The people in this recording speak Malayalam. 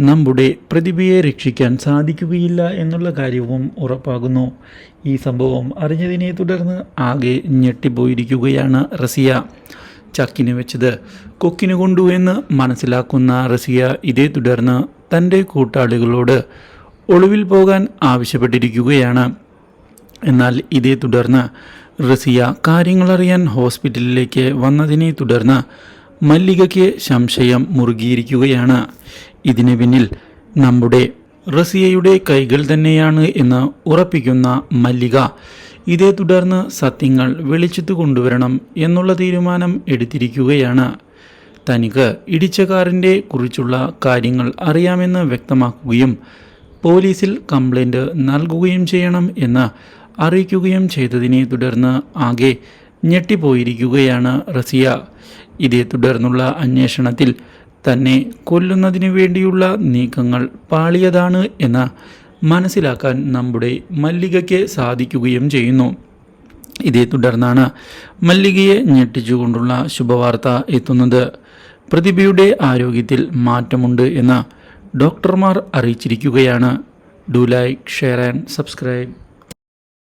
നമ്മുടെ പ്രതിഭയെ രക്ഷിക്കാൻ സാധിക്കുകയില്ല എന്നുള്ള കാര്യവും ഉറപ്പാകുന്നു. ഈ സംഭവം അറിഞ്ഞതിനെ തുടർന്ന് ആകെ ഞെട്ടിപ്പോയിരിക്കുകയാണ് റസിയ. ചക്കിന് വെച്ചത് കൊക്കിന് കൊണ്ടു എന്ന് മനസ്സിലാക്കുന്ന റസിയ ഇതേ തുടർന്ന് തന്റെ കൂട്ടാളികളോട് ഒളിവിൽ പോകാൻ ആവശ്യപ്പെട്ടിരിക്കുകയാണ്. എന്നാൽ ഇതേ തുടർന്ന് റസിയ കാര്യങ്ങളറിയാൻ ഹോസ്പിറ്റലിലേക്ക് വന്നതിനെ തുടർന്ന് മല്ലികയ്ക്ക് സംശയം മുറുകിയിരിക്കുകയാണ്. ഇതിന് പിന്നിൽ നമ്മുടെ റസിയയുടെ കൈകൾ തന്നെയാണ് എന്ന് ഉറപ്പിക്കുന്ന മല്ലിക ഇതേ തുടർന്ന് സത്യങ്ങൾ വെളിച്ചത്ത് കൊണ്ടുവരണം എന്നുള്ള തീരുമാനം എടുത്തിരിക്കുകയാണ്. തനിക്ക് ഇടിച്ച കാറിന്റെ കുറിച്ചുള്ള കാര്യങ്ങൾ അറിയാമെന്ന് വ്യക്തമാക്കുകയും പോലീസിൽ കംപ്ലൈന്റ് നൽകുകയും ചെയ്യണം എന്ന് അറിയിക്കുകയും ചെയ്തതിനെ തുടർന്ന് ആകെ ഞെട്ടിപ്പോയിരിക്കുകയാണ് റസിയ. ഇതേ തുടർന്നുള്ള അന്വേഷണത്തിൽ തന്നെ കൊല്ലുന്നതിന് വേണ്ടിയുള്ള നീക്കങ്ങൾ പാളിയതാണ് എന്ന് മനസ്സിലാക്കാൻ നമ്മുടെ മല്ലികയ്ക്ക് സാധിക്കുകയും ചെയ്യുന്നു. ഇതേ തുടർന്നാണ് മല്ലികയെ ഞെട്ടിച്ചുകൊണ്ടുള്ള ശുഭവാർത്ത എത്തുന്നത്. പ്രതിഭയുടെ ആരോഗ്യത്തിൽ മാറ്റമുണ്ട് എന്ന് ഡോക്ടർമാർ അറിയിച്ചിരിക്കുകയാണ്. Do like share and subscribe.